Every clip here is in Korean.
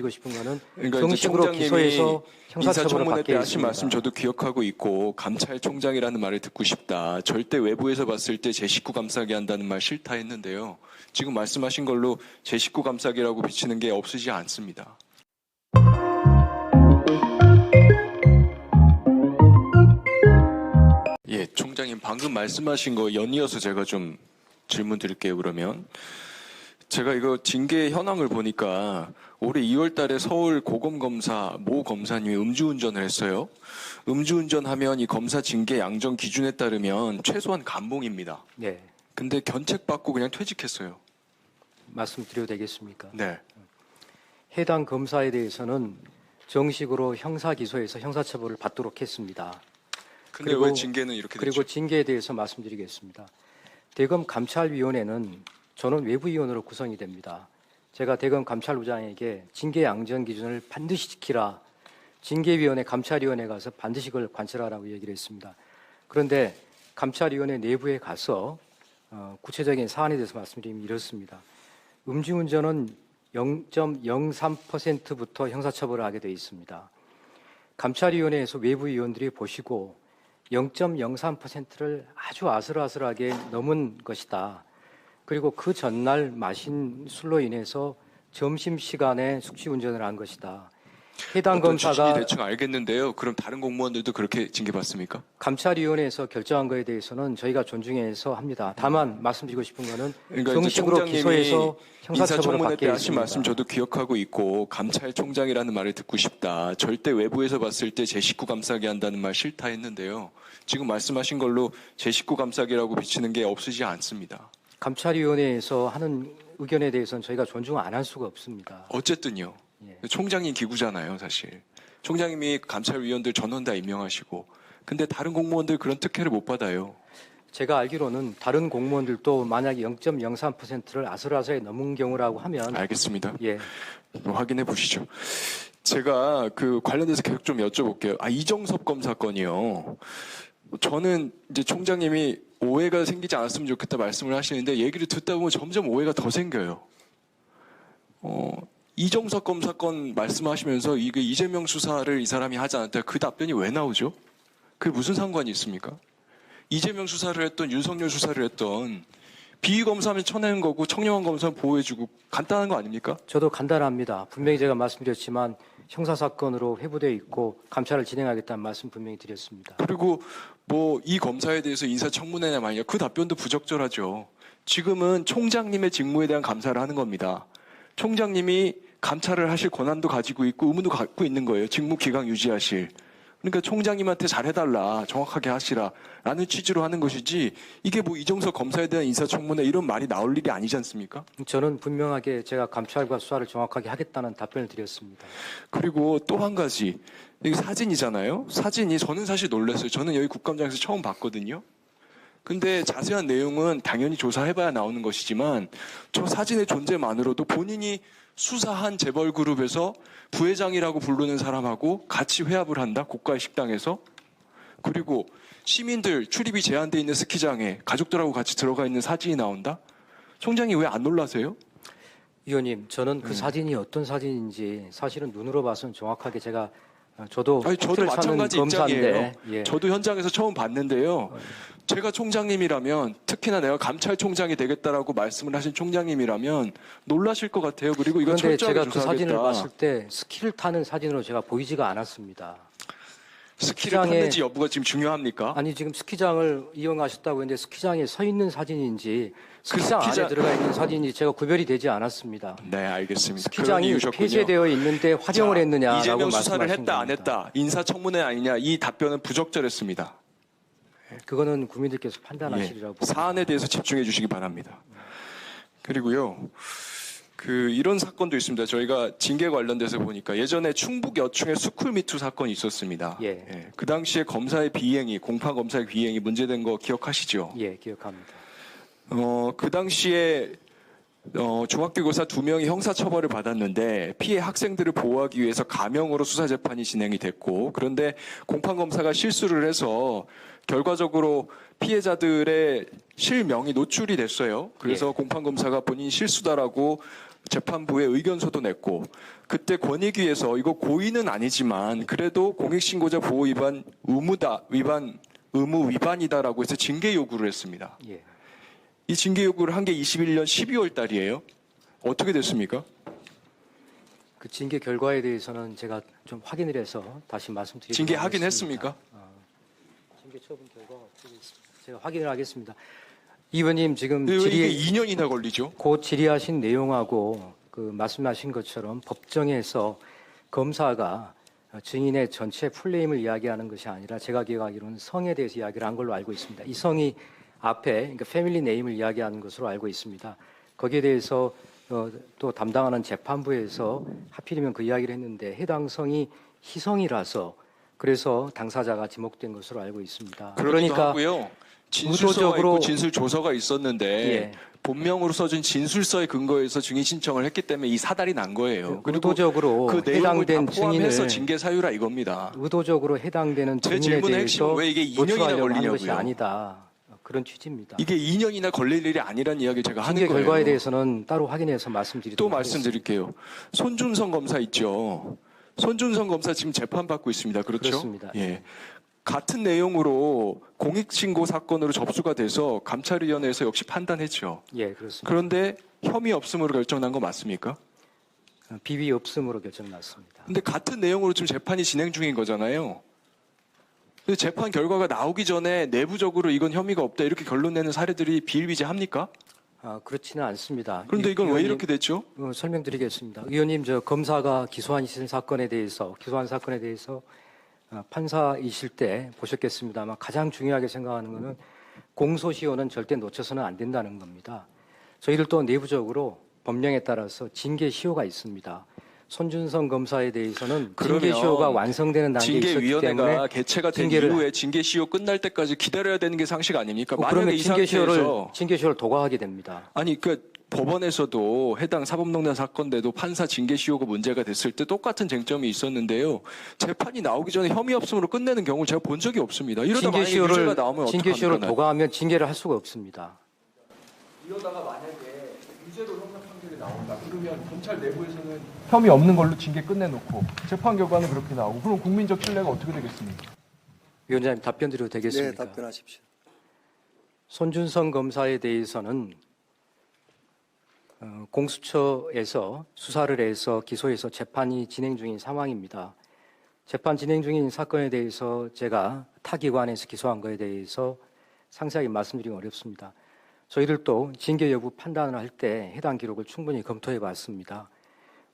드리고 싶은 거는 그러니까 총장님이 기소해서 형사처벌을 받게 때 하신 했습니다. 말씀 저도 기억하고 있고 감찰총장이라는 말을 듣고 싶다. 절대 외부에서 봤을 때 제 식구 감싸게 한다는 말 싫다 했는데요. 지금 말씀하신 걸로 제 식구 감싸기라고 비치는 게 없으지 않습니다. 예, 총장님 방금 말씀하신 거 연이어서 제가 좀 질문 드릴게요. 그러면 제가 이거 징계 현황을 보니까 올해 2월 달에 서울 고검 검사 모 검사님이 음주운전을 했어요. 음주운전하면 이 검사 징계 양정 기준에 따르면 최소한 감봉입니다. 네, 근데 견책받고 그냥 퇴직했어요. 말씀드려도 되겠습니까? 네. 해당 검사에 대해서는 정식으로 형사 기소해서 형사 처벌을 받도록 했습니다. 근데 그리고- 왜 징계는 이렇게 그리고 됐죠? 징계에 대해서 말씀드리겠습니다. 대검 감찰위원회는 저는 외부위원으로 구성이 됩니다. 제가 대검 감찰부장에게 징계 양전 기준을 반드시 지키라. 징계위원회 감찰위원회 가서 반드시 그걸 관찰하라고 얘기를 했습니다. 그런데 감찰위원회 내부에 가서 어, 구체적인 사안에 대해서 말씀드리면 이렇습니다. 음주운전은 0.03%부터 형사처벌을 하게 되어 있습니다. 감찰위원회에서 외부 위원들이 보시고 0.03%를 아주 아슬아슬하게 넘은 것이다. 그리고 그 전날 마신 술로 인해서 점심 시간에 숙취 운전을 한 것이다. 해당 검사가 대충 알겠는데요. 그럼 다른 공무원들도 그렇게 징계받습니까? 감찰위원회에서 결정한 것에 대해서는 저희가 존중해서 합니다. 다만 말씀드리고 싶은 거는 그러니까 정식으로 기소해서 형사처벌을 받게 때 하신. 말씀 저도 기억하고 있고 감찰총장이라는 말을 듣고 싶다. 절대 외부에서 봤을 때 제 식구 감싸게 한다는 말 싫다 했는데요. 지금 말씀하신 걸로 제 식구 감싸기라고 비치는 게 없으지 않습니다. 감찰위원회에서 하는 의견에 대해서는 저희가 존중 안 할 수가 없습니다. 어쨌든요. 예. 총장님 기구잖아요, 사실. 총장님이 감찰위원들 전원 다 임명하시고. 근데 다른 공무원들 그런 특혜를 못 받아요. 제가 알기로는 다른 공무원들도 만약에 0.03%를 아슬아슬하게 넘은 경우라고 하면 알겠습니다. 예, 확인해 보시죠. 제가 그 관련돼서 계속 좀 여쭤볼게요. 아, 이정섭 검사 건이요. 저는 이제 총장님이 오해가 생기지 않았으면 좋겠다 말씀을 하시는데 얘기를 듣다 보면 점점 오해가 더 생겨요. 어, 이정섭 검사 건 말씀하시면서 이게 이재명 수사를 이 사람이 하지 않았다. 그 답변이 왜 나오죠? 그게 무슨 상관이 있습니까? 이재명 수사를 했던 윤석열 수사를 했던 비위 검사하면 쳐내는 거고 청렴한 검사는 보호해주고 간단한 거 아닙니까? 저도 간단합니다. 분명히 제가 말씀드렸지만 형사 사건으로 회부되어 있고 감찰을 진행하겠다는 말씀 분명히 드렸습니다. 그리고 뭐 이 검사에 대해서 인사청문회냐 마냐 그 답변도 부적절하죠. 지금은 총장님의 직무에 대한 감사를 하는 겁니다. 총장님이 감찰을 하실 권한도 가지고 있고 의무도 갖고 있는 거예요. 직무 기강 유지하실. 그러니까 총장님한테 잘해달라, 정확하게 하시라라는 취지로 하는 것이지 이게 뭐 이정석 검사에 대한 인사청문회 이런 말이 나올 일이 아니지 않습니까? 저는 분명하게 제가 감찰과 수사를 정확하게 하겠다는 답변을 드렸습니다. 그리고 또 한 가지 이게 사진이잖아요. 사진이 저는 사실 놀랐어요. 저는 여기 국감장에서 처음 봤거든요. 근데 자세한 내용은 당연히 조사해봐야 나오는 것이지만 저 사진의 존재만으로도 본인이 수사한 재벌 그룹에서 부회장이라고 부르는 사람하고 같이 회합을 한다 고가의 식당에서 그리고 시민들 출입이 제한돼 있는 스키장에 가족들하고 같이 들어가 있는 사진이 나온다. 총장이 왜 안 놀라세요? 위원님, 저는 그 네. 사진이 어떤 사진인지 사실은 눈으로 봐서는 정확하게 제가 어, 저도 아니 저도 마찬가지 입장이에요. 예. 저도 현장에서 처음 봤는데요. 제가 총장님이라면 특히나 내가 감찰총장이 되겠다라고 말씀을 하신 총장님이라면 놀라실 것 같아요. 그리고 이거 그런데 철저하게 제가 그 조사하겠다. 사진을 봤을 때 스키를 타는 사진으로 제가 보이지가 않았습니다. 스키를 스키장에- 탔는지 여부가 지금 중요합니까? 아니 지금 스키장을 이용하셨다고 했는데 스키장에 서 있는 사진인지 그 스키장 스키장- 안에 들어가 있는 사진인지 제가 구별이 되지 않았습니다. 네, 알겠습니다. 그런 스키장이 이유셨군요. 폐쇄되어 있는데 활용을 자, 했느냐라고 이재명 수사를 말씀하신 했다 안 겁니다. 했다 인사청문회 아니냐 이 답변은 부적절했습니다. 그거는 국민들께서 판단하시리라고 예, 사안에 대해서 집중해 주시기 바랍니다. 그리고요, 그 이런 사건도 있습니다. 저희가 징계 관련돼서 보니까 예전에 충북 여충의 스쿨미투 사건이 있었습니다. 예. 그 당시에 검사의 비행이 공파 검사의 비행이 문제된 거 기억하시죠? 예, 기억합니다. 어, 그 당시에 어, 중학교 교사 두 명이 형사처벌을 받았는데 피해 학생들을 보호하기 위해서 가명으로 수사 재판이 진행이 됐고 그런데 공판 검사가 실수를 해서 결과적으로 피해자들의 실명이 노출이 됐어요. 그래서 공판 검사가 본인 실수다라고 재판부에 의견서도 냈고 그때 권익위에서 이거 고의는 아니지만 그래도 공익신고자 보호 위반 의무다 위반 의무 위반이다라고 해서 징계 요구를 했습니다. 예. 이 징계 요구를 한 게 21년 12월 달이에요. 어떻게 됐습니까? 그 징계 결과에 대해서는 제가 좀 확인을 해서 다시 말씀드리도록 징계 하긴 하겠습니다. 했습니까? 징계 처분 결과? 제가 확인을 하겠습니다. 이 의원님 지금 이게 질의 2년이나 걸리죠? 곧 질의하신 내용하고 그 말씀하신 것처럼 법정에서 검사가 증인의 전체 풀네임을 이야기하는 것이 아니라 제가 기억하기로는 성에 대해서 이야기를 한 걸로 알고 있습니다. 이 성이 앞에 그러니까 패밀리 네임을 이야기하는 것으로 알고 있습니다. 거기에 대해서 어, 또 담당하는 재판부에서 하필이면 그 이야기를 했는데 해당 성이 희성이라서 그래서 당사자가 지목된 것으로 알고 있습니다. 그러니까 하고요. 있고 진술 조서가 있었는데 예. 본명으로 써준 진술서에 근거해서 증인 신청을 했기 때문에 이 사달이 난 거예요. 그리고 의도적으로 그 내용을 다 해당된 포함해서 증인을 징계 사유라 이겁니다. 의도적으로 해당되는 제 증인에 질문의 대해서 핵심은 왜 이게 2년이나 노출하려고 하는 것이 걸리냐고요. 아니다. 그런 취지입니다. 이게 2년이나 걸릴 일이 아니란 이야기를 제가 하는 징계 거예요. 결과에 대해서는 따로 확인해서 말씀드리도록 또. 말씀드릴게요. 손준성 검사 있죠. 손준성 검사 지금 재판 받고 있습니다. 그렇죠? 그렇습니다. 예. 같은 내용으로 공익신고 사건으로 접수가 돼서 감찰위원회에서 역시 판단했죠. 예, 그렇습니다. 그런데 혐의 없음으로 결정난 거 맞습니까? 비위 없음으로 결정났습니다. 근데 같은 내용으로 지금 재판이 진행 중인 거잖아요. 근데 재판 결과가 나오기 전에 내부적으로 이건 혐의가 없다 이렇게 결론 내는 사례들이 비일비재합니까? 아, 그렇지는 않습니다. 그런데 이- 이건 왜 의원님, 이렇게 됐죠? 어, 설명드리겠습니다. 의원님, 저 검사가 기소한 사건에 대해서 기소한 사건에 대해서 어, 판사이실 때 보셨겠습니다만 가장 중요하게 생각하는 것은 공소시효는 절대 놓쳐서는 안 된다는 겁니다. 저희들 또 내부적으로 법령에 따라서 징계 시효가 있습니다. 손준성 검사에 대해서는 그러면 징계 시효가 완성되는 단계에 있었기 징계위원회가 때문에 개최가 된 징계를- 이후에 징계 시효 끝날 때까지 기다려야 되는 게 상식 아닙니까? 어, 만약에 그러면 이 징계 시효를 상태에서 징계 시효를 도과하게 됩니다. 아니 그 법원에서도 해당 사법농단 사건대도 판사 징계 시효가 문제가 됐을 때 똑같은 쟁점이 있었는데요. 재판이 나오기 전에 혐의 없음으로 끝내는 경우를 제가 본 적이 없습니다. 이러다 만약에 유죄가 징계시효를 나오면 징계시효를 어떡합니까? 도과하면 징계를 할 수가 없습니다. 이러다가 만약에 유죄로 형사 판결이 나온다. 그러면 검찰 내부에서는 혐의 없는 걸로 징계 끝내놓고 재판 결과는 그렇게 나오고 그럼 국민적 신뢰가 어떻게 되겠습니까? 위원장님 답변 드려도 네, 되겠습니까? 답변하십시오. 손준성 검사에 대해서는 어, 공수처에서 수사를 해서 기소해서 재판이 진행 중인 상황입니다. 재판 진행 중인 사건에 대해서 제가 타 기관에서 기소한 것에 대해서 상세하게 말씀드리기 어렵습니다. 저희들도 징계 여부 판단을 할 때 해당 기록을 충분히 검토해 봤습니다.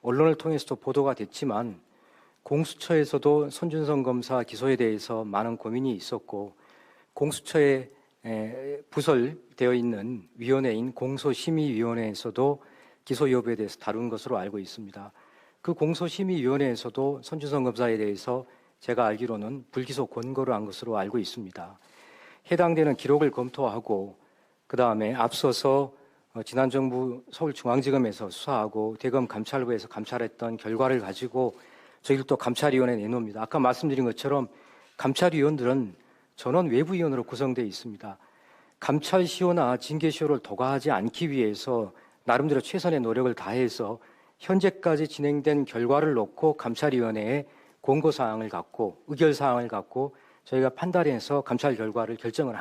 언론을 통해서도 보도가 됐지만 공수처에서도 손준성 검사 기소에 대해서 많은 고민이 있었고 공수처에 에, 부설되어 있는 위원회인 공소심의위원회에서도 기소 여부에 대해서 다룬 것으로 알고 있습니다. 그 공소심의위원회에서도 손준성 검사에 대해서 제가 알기로는 불기소 권고를 한 것으로 알고 있습니다. 해당되는 기록을 검토하고 그 다음에 앞서서 어, 지난 정부 서울중앙지검에서 수사하고 대검 감찰부에서 감찰했던 결과를 가지고 저희들도 감찰위원회에 내놓습니다. 아까 말씀드린 것처럼 감찰위원들은 전원 외부위원으로 구성되어 있습니다. 감찰시효나 징계시효를 도과하지 않기 위해서 나름대로 최선의 노력을 다해서 현재까지 진행된 결과를 놓고 감찰위원회에 공고사항을 갖고 의결사항을 갖고 저희가 판단해서 감찰 결과를 결정을